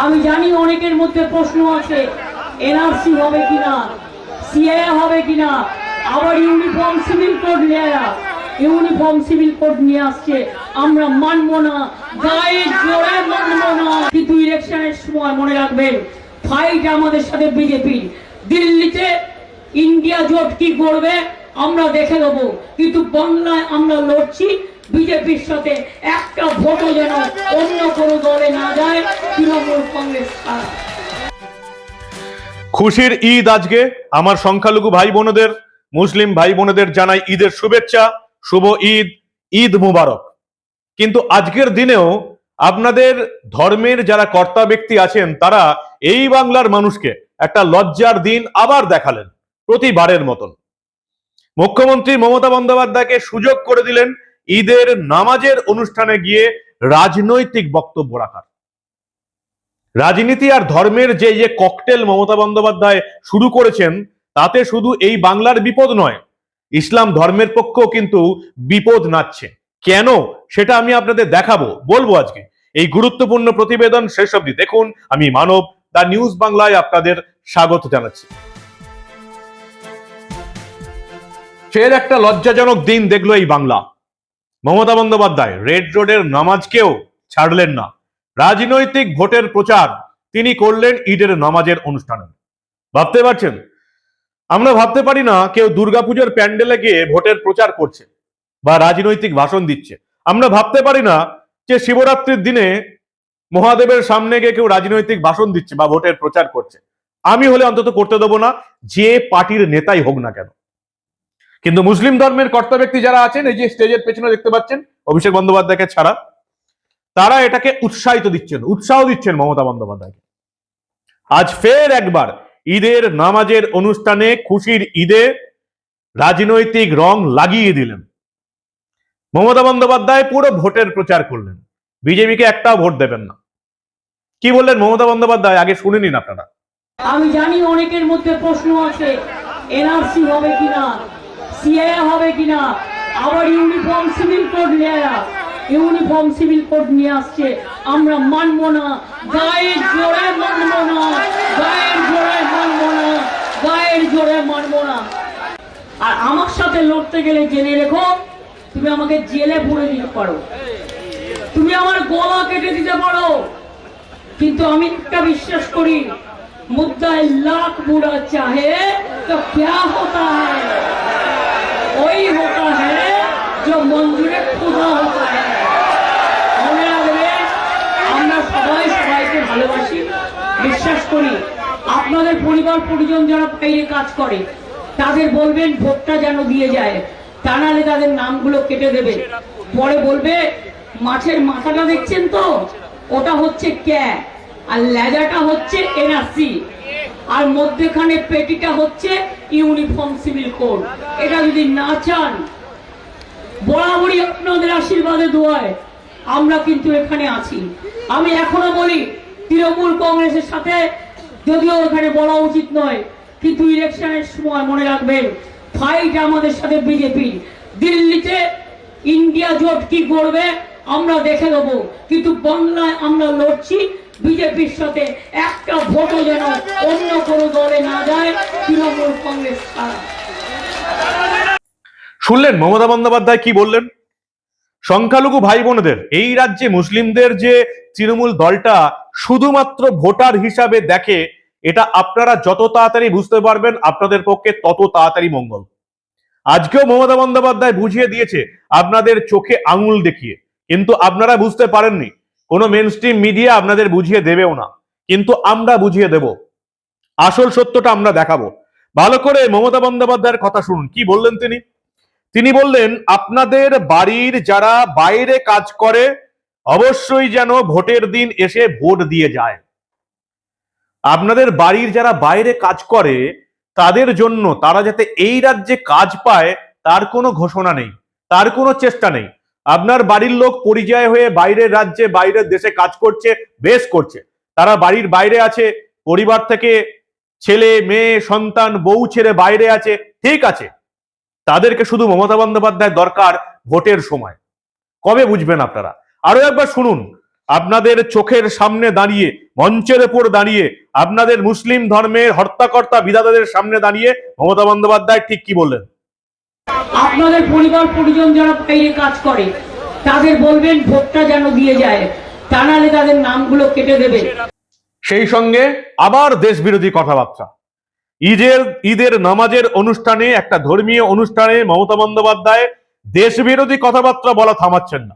আমি জানি অনেকের মধ্যে প্রশ্ন আছে, এনআরসি হবে কিনা, সিএ হবে কিনা, আবার ইউনিফর্ম সিভিল কোড নিয়ে, ইউনিফর্ম সিভিল কোড নিয়ে আসছে, আমরা মানবো না গায়ে জোরে মানবো না। কিন্তু ইলেকশনের সময় মনে রাখবেন ফাইট আমাদের সাথে বিজেপির দিল্লিতে ইন্ডিয়া জোট কি করবে, আমরা দেখে দেবো কিন্তু বাংলায় আমরা লড়ছি বিজেপির সাথে একটা ভোটও যেন অন্য কোনো দলে না যায়, তৃণমূল কংগ্রেস খুশির ঈদ আজকে। আমার সংখ্যালঘু ভাই বোনদের মুসলিম ভাই বোনদের জানাই ঈদের শুভেচ্ছা। শুভ ঈদ ঈদ মুবারক। কিন্তু আজকের দিনেও আপনাদের ধর্মের যারা কর্তা ব্যক্তি আছেন, তারা এই বাংলার মানুষকে একটা লজ্জার দিন আবার দেখালেন প্রতিবারের মতন। মুখ্যমন্ত্রী মমতা বন্দ্যোপাধ্যায়কে সুযোগ করে দিলেন ঈদের নামাজের অনুষ্ঠানে গিয়ে রাজনৈতিক বক্তব্য রাখার। রাজনীতি আর ধর্মের যে যে ককটেল মমতা বন্দ্যোপাধ্যায় শুরু করেছেন, তাতে শুধু এই বাংলার বিপদ নয়, ইসলাম ধর্মের পক্ষেও কিন্তু বিপদ নাচ্ছে। কেন? সেটা আমি আপনাদের দেখাবো, বলব আজকে। এই গুরুত্বপূর্ণ প্রতিবেদন শেষ অবধি দেখুন। আমি মানব, দা নিউজ বাংলায় আপনাদের স্বাগত জানাচ্ছি। ফের একটা লজ্জাজনক দিন দেখল এই বাংলা। মমতা বন্দ্যোপাধ্যায় রেড রোডের নামাজকেও ছাড়লেন না। রাজনৈতিক ভোটের প্রচার তিনি করলেন ঈদের নামাজের অনুষ্ঠানে। ভাবতে পারছেন? আমরা ভাবতে পারি না কেউ দুর্গাপুজোর প্যান্ডেলে গিয়ে ভোটের প্রচার করছে বা রাজনৈতিক ভাষণ দিচ্ছে। আমরা ভাবতে পারি না যে শিবরাত্রির দিনে মহাদেবের সামনে গিয়ে কেউ রাজনৈতিক ভাষণ দিচ্ছে বা ভোটের প্রচার করছে। আমি হলে অন্তত করতে দেবো না, যে পার্টির নেতাই হোক না কেন। কিন্তু মুসলিম ধর্মের কর্তা ব্যক্তি যারা আছেন, এই যে স্টেজের পেছনে দেখতে পাচ্ছেন, অভিষেক বন্দ্যোপাধ্যায়কে ছাড়া, তারা এটাকে উৎসাহিত দিচ্ছেন, উৎসাহ দিচ্ছেন মমতা বন্দ্যোপাধ্যায়কে। আজ ফের একবার ঈদের নামাজের অনুষ্ঠানে খুশির ঈদে রাজনৈতিক রং লাগিয়ে দিলেন। মমতা বন্দ্যোপাধ্যায় পুরো ভোটের প্রচার করলেন। বিজেপিকে একটাও ভোট দেবেন না। কি বললেন মমতা বন্দ্যোপাধ্যায়? আগে শুনে নিন আপনারা। আমি জানি অনেকের মধ্যে প্রশ্ন আছে এনআরসি হবে কিনা? সিএ হবে কিনা? আবার ইউনিফর্ম সিভিল কোড নিয়ে ইউনিফর্ম সিভিল কোড নিয়ে আসছে। আমরা মানব না। গায়ের জোরে মানব না। গায়ের জোরে মানব না। গায়ের জোরে মানব না। আর আমার সাথে লড়তে গেলে জেনে রেখো, তুমি আমাকে জেলে পুরে দিতে পারো। তুমি আমার গলা কেটে দিতে পারো। কিন্তু আমি একটা বিশ্বাস করি, মুদ্রায় লাখ বুড়া চাহে তো ক্যা হতা হয় জন্য মঞ্জুরে পূজা হতে মনে রাখবে, আমরা সবাই সবাইকে ভালোবাসি, বিশ্বাস করি, আপনাদের পরিবার পরিজন যারা বাইরে কাজ করে, তাদের বলবেন ভোটটা যেন দিয়ে যায়। তা নাহলে তাদের নামগুলো কেটে দেবে। পরে বলবে, মাছের মাথাটা দেখছেন তো? ওটা হচ্ছে ক্যা, আর লেজাটা হচ্ছে এনআরসি। আর মধ্যেখানে পেটিটা হচ্ছে ইউনিফর্ম সিভিল কোড। এটা যদি না চান বরাবরই আপনাদের আশীর্বাদে দোয়ায় আমরা কিন্তু এখানে আছি। আমি এখনও বলি, তৃণমূল কংগ্রেসের সাথে যদিও এখানে বলা উচিত নয়, কিন্তু ইলেকশনের সময় মনে রাখবেন ফাইট আমাদের সাথে বিজেপি দিল্লিতে ইন্ডিয়া জোট কি করবে, আমরা দেখে দেবো কিন্তু বাংলায় আমরা লড়ছি বিজেপির সাথে একটা ভোটও যেন অন্য কোনো দলে না যায়, তৃণমূল কংগ্রেস ছাড়া। শুনলেন? মমতা বন্দ্যোপাধ্যায় কি বললেন? সংখ্যালঘু ভাই বোনদের এই রাজ্যে মুসলিমদের যে তৃণমূল দলটা শুধুমাত্র ভোটার হিসাবে দেখে, এটা আপনারা যত তাড়াতাড়ি বুঝতে পারবেন, আপনাদের পক্ষে তত তাড়াতাড়ি মঙ্গল। আজকেও মমতা বন্দ্যোপাধ্যায় বুঝিয়ে দিয়েছে, আপনাদের চোখে আঙুল দেখিয়ে। কিন্তু আপনারা বুঝতে পারেননি, কোনো মেন স্ট্রিম মিডিয়া আপনাদের বুঝিয়ে দেবেও না। কিন্তু আমরা বুঝিয়ে দেব। আসল সত্যটা আমরা দেখাবো। ভালো করে মমতা বন্দ্যোপাধ্যায়ের কথা শুনুন, কি বললেন তিনি? তিনি বললেন, আপনাদের বাড়ির যারা বাইরে কাজ করে, অবশ্যই যেন ভোটের দিন এসে ভোট দিয়ে যায়। আপনাদের বাড়ির যারা বাইরে কাজ করে, তাদের জন্য তারা যাতে এই রাজ্যে কাজ পায়, তার কোনো ঘোষণা নেই, তার কোনো চেষ্টা নেই। আপনার বাড়ির লোক পরিযায় হয়ে বাইরের রাজ্যে, বাইরের দেশে কাজ করছে, বেশ করছে। তারা বাড়ির বাইরে আছে, পরিবার থেকে ছেলে, মেয়ে, সন্তান, বউ ছেড়ে বাইরে আছে, ঠিক আছে। তাদেরকে শুধু মমতা বন্দ্যোপাধ্যায় দরকার ভোটের সময়। কবে বুঝবেন আপনারা? আরও একবার শুনুন। আপনাদের চোখের সামনে দাঁড়িয়ে মঞ্চের উপর দাঁড়িয়ে আপনাদের মুসলিম ধর্মের হর্তাকর্তা বিধাতাদের সামনে দাঁড়িয়ে মমতা বন্দ্যোপাধ্যায় ঠিক কি বললেন? আপনাদের পরিবার পরিজন যারা বাইরে কাজ করে তাদের বলবেন ভোটটা যেন দিয়ে যায়। তা নাহলে তাদের নামগুলো কেটে দেবে। সেই সঙ্গে আবার দেশ বিরোধী কথাবার্তা। ঈদের ঈদের নামাজের অনুষ্ঠানে, একটা ধর্মীয় অনুষ্ঠানে মমতা বন্দ্যোপাধ্যায় দেশ বিরোধী কথাবার্তা বলা থামাচ্ছেন না।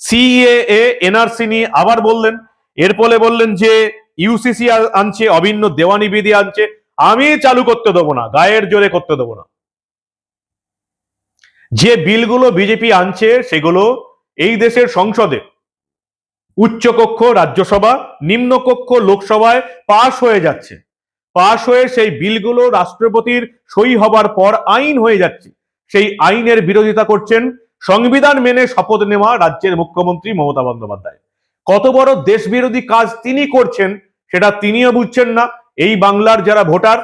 সিএএ এনআরসি নিয়ে আবার বললেন, এর ফলে বললেন যে ইউসিসি আনছে, অভিন্ন দেওয়ানি বিধি আনছে, আমি চালু করতে দেবো না, গায়ের জোরে করতে দেবো না। যে বিলগুলো বিজেপি আনছে, সেগুলো এই দেশের সংসদে, উচ্চকক্ষ, রাজ্যসভা, নিম্নকক্ষ, লোকসভায় পাশ হয়ে যাচ্ছে। পাশ হয়ে সেই বিলগুলো রাষ্ট্রপতির সই হবার পর আইন হয়ে যাচ্ছে। সেই আইনের বিরোধিতা করছেন সংবিধান মেনে শপথ নেওয়া রাজ্যের মুখ্যমন্ত্রী মমতা বন্দ্যোপাধ্যায়। কত বড় দেশ বিরোধী কাজ তিনি করছেন সেটা তিনিও বুঝছেন না। এই বাংলার যারা ভোটার,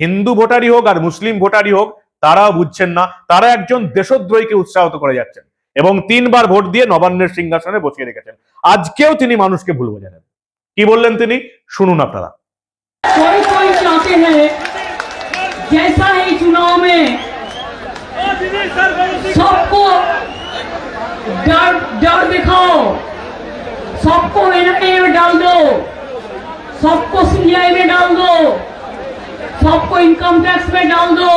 হিন্দু ভোটারই হোক আর মুসলিম ভোটারই হোক, তারাও বুঝছেন না। তারা একজন দেশদ্রোহীকে উৎসাহিত করে যাচ্ছেন এবং তিনবার ভোট দিয়ে নবান্নের সিংহাসনে বসিয়ে রেখেছেন। আজকেও তিনি মানুষকে ভুল বোঝালেন। কি বললেন তিনি? শুনুন আপনারা। कोई कोई चाहते हैं, जैसा ही चुनाव में सबको डर डर दिखाओ, सबको एनआईए में डाल दो, सबको सीबीआई में डाल दो, सबको इनकम टैक्स में डाल दो,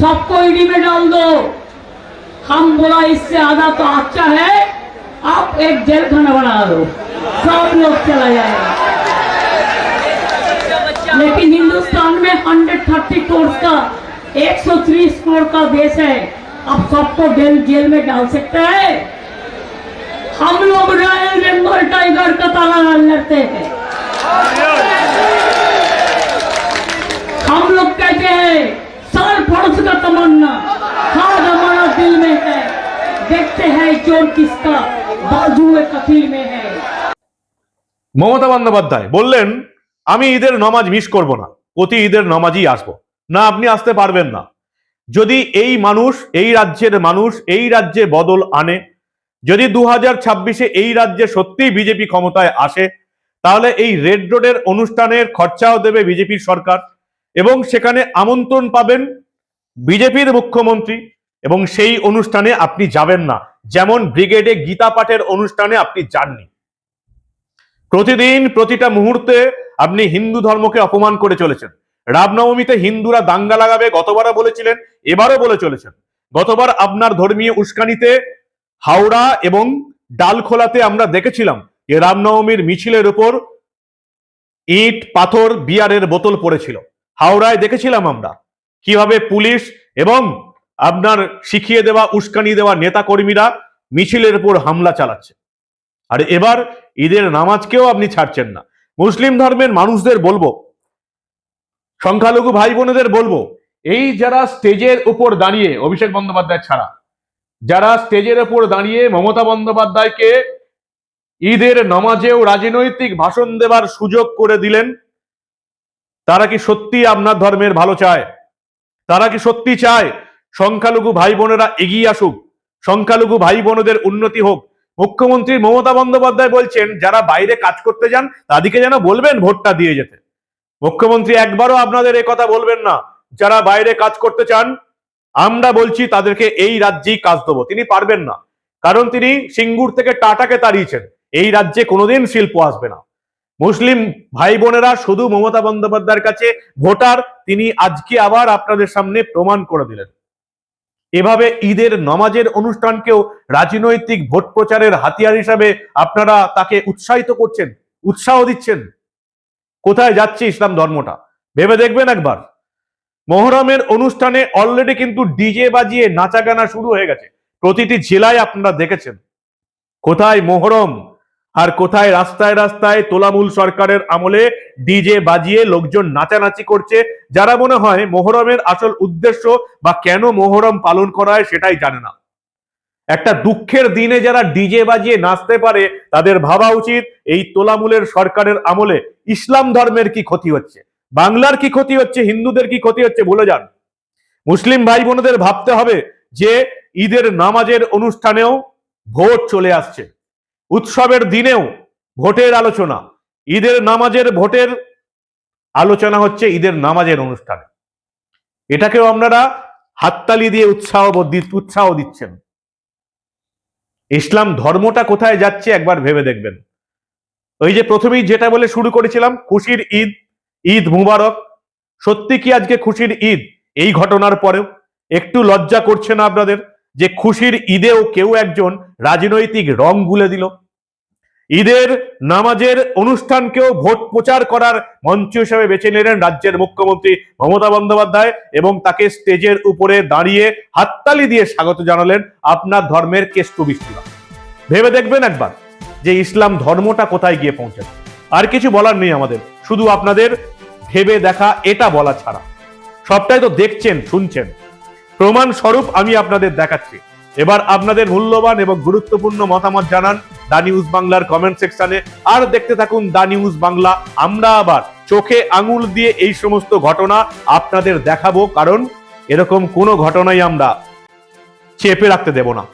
सबको ईडी में डाल दो। हम बोला, इससे आधा तो अच्छा है, आप एक जेल खाना बना दो। सब लोग चला जाएगा। लेकिन हिंदुस्तान में 130 करोड़ का 130 करोड़ का देश है अब सबको जेल जेल में डाल सकते हैं हम लोग रॉयल बंगाल टाइगर का ताला लड़ते हैं हम लोग कहते हैं साल फर्ज का तमन्ना खाद हमारा दिल में है देखते हैं चोर किसका बाजू कथीर में है মমতা বন্দ্যোপাধ্যায় বললেন আমি ঈদের নমাজ মিস করব না। প্রতি ঈদের নমাজই আসব। না, আপনি আসতে পারবেন না। যদি এই মানুষ, এই রাজ্যের মানুষ, এই রাজ্যে বদল আনে, যদি দু হাজার ছাব্বিশে এই রাজ্যে সত্যিই বিজেপি ক্ষমতায় আসে, তাহলে এই রেড রোডের অনুষ্ঠানের খরচাও দেবে বিজেপির সরকার এবং সেখানে আমন্ত্রণ পাবেন বিজেপির মুখ্যমন্ত্রী এবং সেই অনুষ্ঠানে আপনি যাবেন না। যেমন ব্রিগেডে গীতা পাঠের অনুষ্ঠানে আপনি যাননি। প্রতিদিন প্রতিটা মুহূর্তে আপনি হিন্দু ধর্মকে অপমান করে চলেছেন। রামনবমীতে হিন্দুরা দাঙ্গা লাগাবে, গতবারও বলেছিলেন, এবারও বলে চলেছেন। গতবার আপনার ধর্মীয় উস্কানিতে হাওড়া এবং ডালখোলাতে আমরা দেখেছিলাম যে রামনবমীর মিছিলের উপর ইট, পাথর, বিয়ারের বোতল পড়েছিল। হাওড়ায় দেখেছিলাম আমরা কীভাবে পুলিশ এবং আপনার শিখিয়ে দেওয়া, উস্কানি দেওয়া নেতা কর্মীরা মিছিলের উপর হামলা চালাচ্ছে। আর এবার ঈদের নামাজকেও আপনি ছাড়ছেন না। মুসলিম ধর্মের মানুষদের বলব, সংখ্যালঘু ভাই বোনেদের বলব, এই যারা স্টেজের উপর দাঁড়িয়ে, অভিষেক বন্দ্যোপাধ্যায় ছাড়া, যারা স্টেজের উপর দাঁড়িয়ে মমতা বন্দ্যোপাধ্যায়কে ঈদের নামাজেও রাজনৈতিক ভাষণ দেবার সুযোগ করে দিলেন, তারা কি সত্যি আপনার ধর্মের ভালো চায়? তারা কি সত্যি চায়? সংখ্যালঘু ভাই বোনেরা এগিয়ে আসুক, সংখ্যালঘু ভাই বোনদের উন্নতি হোক মুখ্যমন্ত্রী মমতা বন্দ্যোপাধ্যায় বলছেন, যারা বাইরে কাজ করতে যান, তাদেরকে যেন বলবেন ভোটটা দিয়ে যেতে। মুখ্যমন্ত্রী একবারও আপনাদের এই কথা বলবেন না। যারা বাইরে কাজ করতে চান, আমরা বলছি তাদেরকে এই রাজ্যেই কাজ দেবো। তিনি পারবেন না। কারণ তিনি সিঙ্গুর থেকে টাটাকে তাড়িয়েছেন। এই রাজ্যে কোনোদিন শিল্প আসবে না। মুসলিম ভাই বোনেরা, শুধু মমতা বন্দ্যোপাধ্যায়ের কাছে ভোটার, তিনি আজকে আবার আপনাদের সামনে প্রমাণ করে দিলেন। এভাবে ঈদের নমাজের অনুষ্ঠানকেও রাজনৈতিক ভোট প্রচারের হাতিয়ার হিসাবে আপনারা তাকে উৎসাহিত করছেন, উৎসাহ দিচ্ছেন। কোথায় যাচ্ছে ইসলাম ধর্মটা? ভেবে দেখবেন একবার। মোহরমের অনুষ্ঠানে অলরেডি কিন্তু ডিজে বাজিয়ে নাচা গানা শুরু হয়ে গেছে। প্রতিটি জেলায় আপনারা দেখেছেন। কোথায় মোহরম? আর কোথায়? রাস্তায় রাস্তায় তোলামূল সরকারের আমলে ডিজে বাজিয়ে লোকজন নাচানাচি করছে। যারা মনে হয় মোহরমের আসল উদ্দেশ্য বা কেন মোহরম পালন করা হয় সেটাই জানে না। একটা দুঃখের দিনে যারা ডিজে বাজিয়ে নাচতে পারে, তাদের ভাবা উচিত এই তোলামূলের সরকারের আমলে ইসলাম ধর্মের কি ক্ষতি হচ্ছে? বাংলার কি ক্ষতি হচ্ছে? হিন্দুদের কি ক্ষতি হচ্ছে? ভুলে যান। মুসলিম ভাই বোনদের ভাবতে হবে যে ঈদের নামাজের অনুষ্ঠানেও ভোট চলে আসছে। উৎসবের দিনেও ভোটের আলোচনা। ঈদের নামাজের ভোটের আলোচনা হচ্ছে ঈদের নামাজের অনুষ্ঠানে। এটাকেও আপনারা হাততালি দিয়ে উৎসাহ উৎসাহ দিচ্ছেন। ইসলাম ধর্মটা কোথায় যাচ্ছে একবার ভেবে দেখবেন। ওই যে প্রথমেই যেটা বলে শুরু করেছিলাম, খুশির ঈদ ঈদ মুবারক। সত্যি কি আজকে খুশির ঈদ? এই ঘটনার পরেও। একটু লজ্জা করছে না আপনাদের? যে খুশির ঈদেও কেউ একজন রাজনৈতিক রং গুলে দিল। ঈদের নামাজের অনুষ্ঠানকেও ভোট প্রচার করার মঞ্চ হিসেবে বেছে নিলেন রাজ্যের মুখ্যমন্ত্রী মমতা বন্দ্যোপাধ্যায় এবং তাকে স্টেজের উপরে দাঁড়িয়ে হাততালি দিয়ে স্বাগত জানালেন আপনার ধর্মের কেষ্ট বিষ্ণুরা ভেবে দেখবেন একবার যে ইসলাম ধর্মটা কোথায় গিয়ে পৌঁছেছে। আর কিছু বলার নেই আমাদের, শুধু আপনাদের ভেবে দেখা, এটা বলা ছাড়া। সবটাই তো দেখছেন, শুনছেন। প্রমাণ স্বরূপ আমি আপনাদের দেখাচ্ছি। এবার আপনাদের মূল্যবান এবং গুরুত্বপূর্ণ মতামত জানান দা নিউজ বাংলার কমেন্ট সেকশনে। আর দেখতে থাকুন দা নিউজ বাংলা। আমরা আবার চোখে আঙুল দিয়ে এই সমস্ত ঘটনা আপনাদের দেখাবো, কারণ এরকম কোনো ঘটনাই আমরা চেপে রাখতে দেব না।